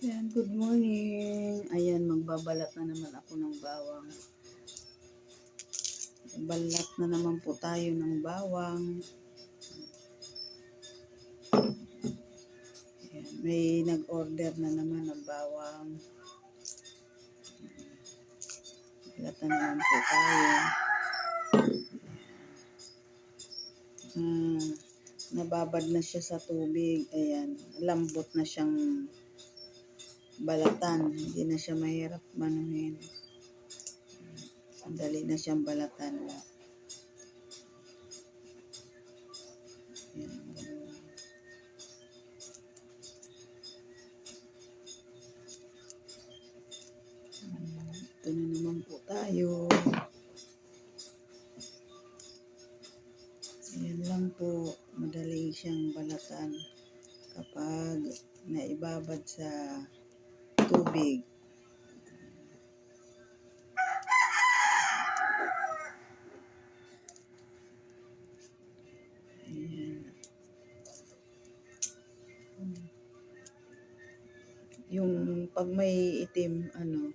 Ayan, good morning. Ayan, magbabalat na naman ako ng bawang. Balat na naman po tayo ng bawang. Ayan, may nag-order na naman ng bawang. Balat na naman po tayo. Ah, nababad na siya sa tubig. Ayan, lambot na siyang balatan. Hindi na siya mahirap manuhin. Dali na siyang balatan. Ayan, ganun. Ito na naman po tayo. Ayan lang po, madali siyang balatan kapag naibabad sa tubig. Yung pag may itim, ano,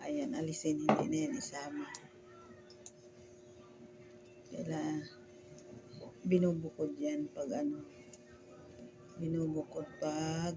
ayan, alisin, hindi na yan isama. Kaya binubukod yan pag ano, binubukod pag